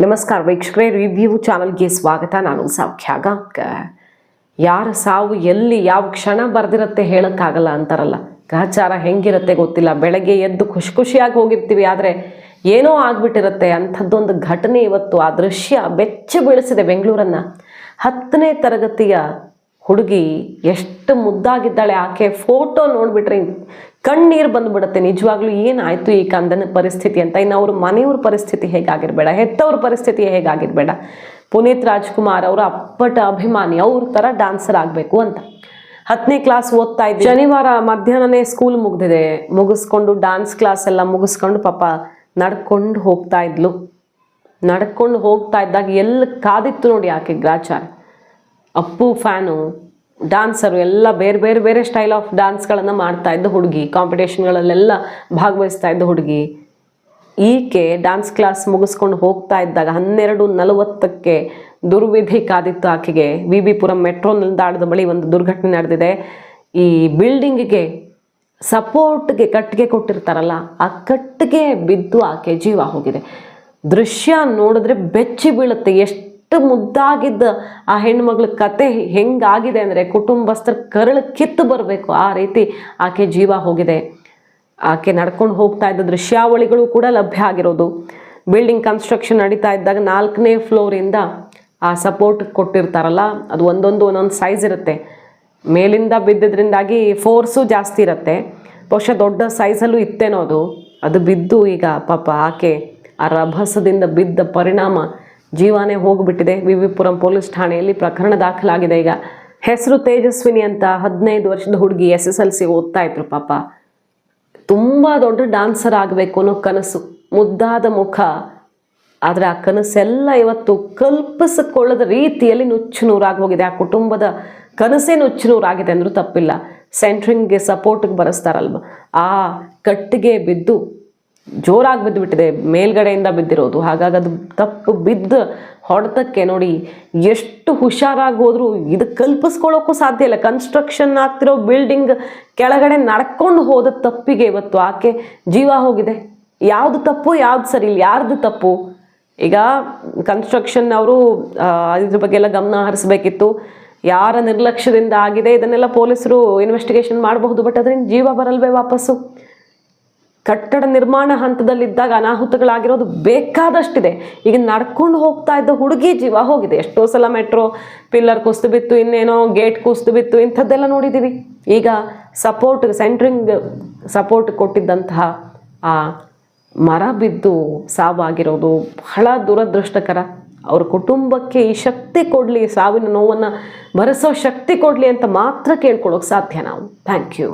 ನಮಸ್ಕಾರ ವೀಕ್ಷಕರೇ, ರಿವ್ಯೂ ಚಾನಲ್ಗೆ ಸ್ವಾಗತ. ನಾನು ಸೌಖ್ಯ. ಯಾರ ಸಾವು ಎಲ್ಲಿ, ಯಾವ ಕ್ಷಣ ಬರ್ದಿರತ್ತೆ ಹೇಳೋಕ್ಕಾಗಲ್ಲ ಅಂತಾರಲ್ಲ. ಗಾಚಾರ ಹೆಂಗಿರುತ್ತೆ ಗೊತ್ತಿಲ್ಲ. ಬೆಳಗ್ಗೆ ಎದ್ದು ಖುಷಿ ಖುಷಿಯಾಗಿ ಹೋಗಿರ್ತೀವಿ, ಆದರೆ ಏನೋ ಆಗಿಬಿಟ್ಟಿರುತ್ತೆ. ಅಂಥದ್ದೊಂದು ಘಟನೆ ಇವತ್ತು ಆ ದೃಶ್ಯ ಬೆಚ್ಚ ಬೀಳಿಸಿದೆ ಬೆಂಗಳೂರನ್ನ. ಹತ್ತನೇ ತರಗತಿಯ ಹುಡುಗಿ ಎಷ್ಟು ಮುದ್ದಾಗಿದ್ದಾಳೆ. ಆಕೆ ಫೋಟೋ ನೋಡ್ಬಿಟ್ರೆ ಕಣ್ಣೀರು ಬಂದ್ಬಿಡುತ್ತೆ. ನಿಜವಾಗ್ಲೂ ಏನಾಯ್ತು ಈ ಕಂದನ ಪರಿಸ್ಥಿತಿ ಅಂತ? ಇನ್ನು ಅವ್ರ ಮನೆಯವ್ರ ಪರಿಸ್ಥಿತಿ ಹೇಗಾಗಿರ್ಬೇಡ? ಹೆತ್ತವ್ರ ಪರಿಸ್ಥಿತಿ ಹೇಗಾಗಿರ್ಬೇಡ? ಪುನೀತ್ ರಾಜ್ಕುಮಾರ್ ಅವರ ಅಪ್ಪಟ ಅಭಿಮಾನಿ, ಅವ್ರ ಥರ ಡಾನ್ಸರ್ ಆಗಬೇಕು ಅಂತ. ಹತ್ತನೇ ಕ್ಲಾಸ್ ಓದ್ತಾ ಇದ್ದೆ. ಶನಿವಾರ ಮಧ್ಯಾಹ್ನನೇ ಸ್ಕೂಲ್ ಮುಗ್ದಿದೆ. ಮುಗಿಸ್ಕೊಂಡು ಡಾನ್ಸ್ ಕ್ಲಾಸ್ ಎಲ್ಲ ಮುಗಿಸ್ಕೊಂಡು ಪಾಪ ನಡ್ಕೊಂಡು ಹೋಗ್ತಾ ಇದ್ಲು. ನಡ್ಕೊಂಡು ಹೋಗ್ತಾ ಇದ್ದಾಗ ಎಲ್ಲಿ ಕಾದಿತ್ತು ನೋಡಿ ಆಕೆ ಗ್ರಾಚಾರ. ಅಪ್ಪು, ಫ್ಯಾನು ಡಾನ್ಸರು ಎಲ್ಲ ಬೇರೆ ಬೇರೆ ಬೇರೆ ಸ್ಟೈಲ್ ಆಫ್ ಡಾನ್ಸ್ಗಳನ್ನು ಮಾಡ್ತಾ ಇದ್ದ ಹುಡುಗಿ ಕಾಂಪಿಟೇಷನ್ಗಳಲ್ಲೆಲ್ಲ ಭಾಗವಹಿಸ್ತಾ ಇದ್ದ ಹುಡುಗಿ. ಈಕೆ ಡಾನ್ಸ್ ಕ್ಲಾಸ್ ಮುಗಿಸ್ಕೊಂಡು ಹೋಗ್ತಾ ಇದ್ದಾಗ ಹನ್ನೆರಡು ನಲವತ್ತಕ್ಕೆ ದುರ್ವಿಧಿ ಕಾದಿತ್ತು ಆಕೆಗೆ. ವಿ ಬಿ ಪುರಂ ಮೆಟ್ರೋ ನಿಲ್ದಾಣದ ಬಳಿ ಒಂದು ದುರ್ಘಟನೆ ನಡೆದಿದೆ. ಈ ಬಿಲ್ಡಿಂಗಿಗೆ ಸಪೋರ್ಟ್ಗೆ ಕಟ್ಟಿಗೆ ಕೊಟ್ಟಿರ್ತಾರಲ್ಲ, ಆ ಕಟ್ಟಿಗೆ ಬಿದ್ದು ಆಕೆ ಜೀವ ಹೋಗಿದೆ. ದೃಶ್ಯ ನೋಡಿದ್ರೆ ಬೆಚ್ಚಿ ಬೀಳುತ್ತೆ. ಎಷ್ಟು ಮುದ್ದಾಗಿದ್ದ ಆ ಹೆಣ್ಮಗಳ ಕತೆ ಹೆಂಗಾಗಿದೆ ಅಂದರೆ ಕುಟುಂಬಸ್ಥರ ಕರಳು ಕಿತ್ತು ಬರಬೇಕು. ಆ ರೀತಿ ಆಕೆ ಜೀವ ಹೋಗಿದೆ. ಆಕೆ ನಡ್ಕೊಂಡು ಹೋಗ್ತಾ ಇದ್ದ ದೃಶ್ಯಾವಳಿಗಳು ಕೂಡ ಲಭ್ಯ ಆಗಿರೋದು. ಬಿಲ್ಡಿಂಗ್ ಕನ್ಸ್ಟ್ರಕ್ಷನ್ ನಡೀತಾ ಇದ್ದಾಗ ನಾಲ್ಕನೇ ಫ್ಲೋರಿಂದ ಆ ಸಪೋರ್ಟ್ ಕೊಟ್ಟಿರ್ತಾರಲ್ಲ, ಅದು ಒಂದೊಂದು ಒಂದೊಂದು ಸೈಜ್ ಇರುತ್ತೆ. ಮೇಲಿಂದ ಬಿದ್ದಿದ್ರಿಂದಾಗಿ ಫೋರ್ಸು ಜಾಸ್ತಿ ಇರುತ್ತೆ. ಬಹುಶಃ ದೊಡ್ಡ ಸೈಜಲ್ಲೂ ಇತ್ತೇನೋ ಅದು. ಅದು ಬಿದ್ದು ಈಗ ಪಾಪ ಆಕೆ ಆ ರಭಸದಿಂದ ಬಿದ್ದ ಪರಿಣಾಮ ಜೀವನೇ ಹೋಗಿಬಿಟ್ಟಿದೆ. ವಿ ವಿ ಪುರಂ ಪೊಲೀಸ್ ಠಾಣೆಯಲ್ಲಿ ಪ್ರಕರಣ ದಾಖಲಾಗಿದೆ. ಈಗ ಹೆಸರು ತೇಜಸ್ವಿನಿ ಅಂತ ಹದಿನೈದು ವರ್ಷದ ಹುಡುಗಿ ಎಸ್ ಎಸ್ ಎಲ್ ಸಿ ಓದ್ತಾ ಇದ್ರು ಪಾಪ. ತುಂಬ ದೊಡ್ಡ ಡಾನ್ಸರ್ ಆಗಬೇಕು ಅನ್ನೋ ಕನಸು. ಮುದ್ದಾದ ಮುಖ. ಆದರೆ ಆ ಕನಸೆಲ್ಲ ಇವತ್ತು ಕಲ್ಪಿಸಿಕೊಳ್ಳದ ರೀತಿಯಲ್ಲಿ ನುಚ್ಚು ನೂರಾಗಿ ಹೋಗಿದೆ. ಆ ಕುಟುಂಬದ ಕನಸೇ ನುಚ್ಚು ನೂರಾಗಿದೆ ಅಂದರೂ ತಪ್ಪಿಲ್ಲ. ಸೆಂಟ್ರಿಂಗ್ಗೆ ಸಪೋರ್ಟಿಗೆ ಬರೆಸ್ತಾರಲ್ವ. ಆ ಕಟ್ಟಿಗೆ ಬಿದ್ದು ಜೋರಾಗಿ ಬಿದ್ದು ಬಿಟ್ಟಿದೆ ಮೇಲ್ಗಡೆಯಿಂದ ಬಿದ್ದಿರೋದು. ಹಾಗಾಗಿ ಅದು ತಪ್ಪು ಬಿದ್ದು ಹೊಡೆತಕ್ಕೆ ನೋಡಿ ಎಷ್ಟು ಹುಷಾರಾಗಿ ಹೋದ್ರು ಇದು ಕಲ್ಪಿಸ್ಕೊಳ್ಳೋಕ್ಕೂ ಸಾಧ್ಯ ಇಲ್ಲ. ಕನ್ಸ್ಟ್ರಕ್ಷನ್ ಆಗ್ತಿರೋ ಬಿಲ್ಡಿಂಗ್ ಕೆಳಗಡೆ ನಡ್ಕೊಂಡು ಹೋದ ತಪ್ಪಿಗೆ ಇವತ್ತು ಆಕೆ ಜೀವ ಹೋಗಿದೆ. ಯಾವುದು ತಪ್ಪು, ಯಾವ್ದು ಸರಿ ಇಲ್ಲ. ಯಾರ್ದು ತಪ್ಪು? ಈಗ ಕನ್ಸ್ಟ್ರಕ್ಷನ್ ಅವರು ಇದ್ರ ಬಗ್ಗೆ ಎಲ್ಲ ಗಮನ ಹರಿಸ್ಬೇಕಿತ್ತು. ಯಾರ ನಿರ್ಲಕ್ಷ್ಯದಿಂದ ಆಗಿದೆ, ಇದನ್ನೆಲ್ಲ ಪೊಲೀಸರು ಇನ್ವೆಸ್ಟಿಗೇಷನ್ ಮಾಡಬಹುದು ಬಟ್ ಅದರಿಂದ ಜೀವ ಬರಲ್ವೇ ವಾಪಸ್ಸು? ಕಟ್ಟಡ ನಿರ್ಮಾಣ ಹಂತದಲ್ಲಿದ್ದಾಗ ಅನಾಹುತಗಳಾಗಿರೋದು ಬೇಕಾದಷ್ಟಿದೆ. ಈಗ ನಡ್ಕೊಂಡು ಹೋಗ್ತಾ ಇದ್ದ ಹುಡುಗಿ ಜೀವ ಹೋಗಿದೆ. ಎಷ್ಟೋ ಸಲ ಮೆಟ್ರೋ ಪಿಲ್ಲರ್ ಕುಸ್ತು ಬಿತ್ತು, ಇನ್ನೇನೋ ಗೇಟ್ ಕುಸ್ತು ಬಿತ್ತು, ಇಂಥದ್ದೆಲ್ಲ ನೋಡಿದ್ದೀವಿ ಈಗ ಸಪೋರ್ಟ್ ಸೆಂಟ್ರಿಂಗ್ ಸಪೋರ್ಟ್ ಕೊಟ್ಟಿದ್ದಂತಹ ಆ ಮರ ಬಿದ್ದು ಸಾವಾಗಿರೋದು ಬಹಳ ದುರದೃಷ್ಟಕರ. ಅವ್ರ ಕುಟುಂಬಕ್ಕೆ ಈ ಶಕ್ತಿ ಕೊಡಲಿ, ಸಾವಿನ ನೋವನ್ನು ಭರಿಸೋ ಶಕ್ತಿ ಕೊಡಲಿ ಅಂತ ಮಾತ್ರ ಕೇಳ್ಕೊಳ್ಳೋಕೆ ಸಾಧ್ಯ ನಾವು. Thank you